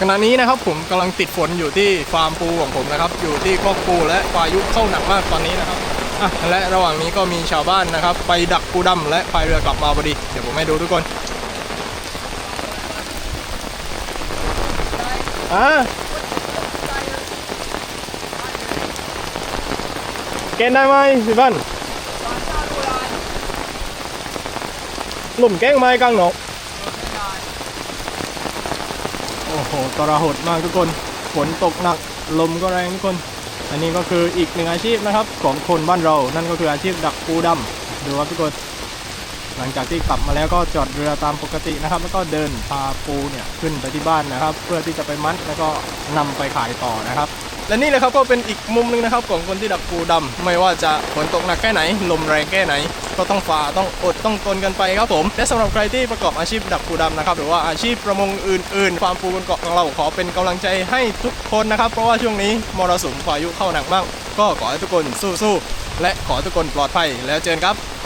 ขณะนี้นะครับผมกำลังติดฝนอยู่ที่ฟาร์มปูของผมนะครับ อยู่ที่คอกปูและพายุเข้าหนักมากตอนนี้นะครับและระหว่างนี้ก็มีชาวบ้านนะครับ ไปดักปูดำและพายเรือกลับมาพอดี เดี๋ยวผมให้ดูทุกคนอะเกณฑ์ได้ไหมพี่บ้านหลุมแก้งไม้กลางหนกโอ้ โหตระหดมากทุกคน ฝนตกหนัก ลมก็แรงทุกคน อันนี้ก็คืออีกหนึ่งอาชีพนะครับ ของคนบ้านเรา นั่นก็คืออาชีพดักปูดำดูครับทุกคน หลังจากที่กลับมาแล้วก็จอดเรือตามปกตินะครับ แล้วก็เดินพาปูเนี่ยขึ้นไปที่บ้านนะครับ เพื่อที่จะไปมัดแล้วก็นำไปขายต่อนะครับ และนี่เลยครับก็เป็นอีกมุมหนึงนะครับของคนที่ดักปูดำไม่ว่าจะฝนตกหนักแค่ไหน ลมแรงแค่ไหน ก็ต้องฝ่าต้องอดต้องทนกันไปครับผมและสำหรับใครที่ประกอบอาชีพดักปูดำนะครับหรือว่าอาชีพประมงอื่นๆฟามปูบนเกาะของเราขอเป็นกำลังใจให้ทุกคนนะครับ เพราะว่าช่วงนี้มรสุมพายุเข้าหนักมาก ก็ขอให้ทุกคนสู้ๆและขอให้ทุกคนปลอดภัยแล้วเจอกันครับ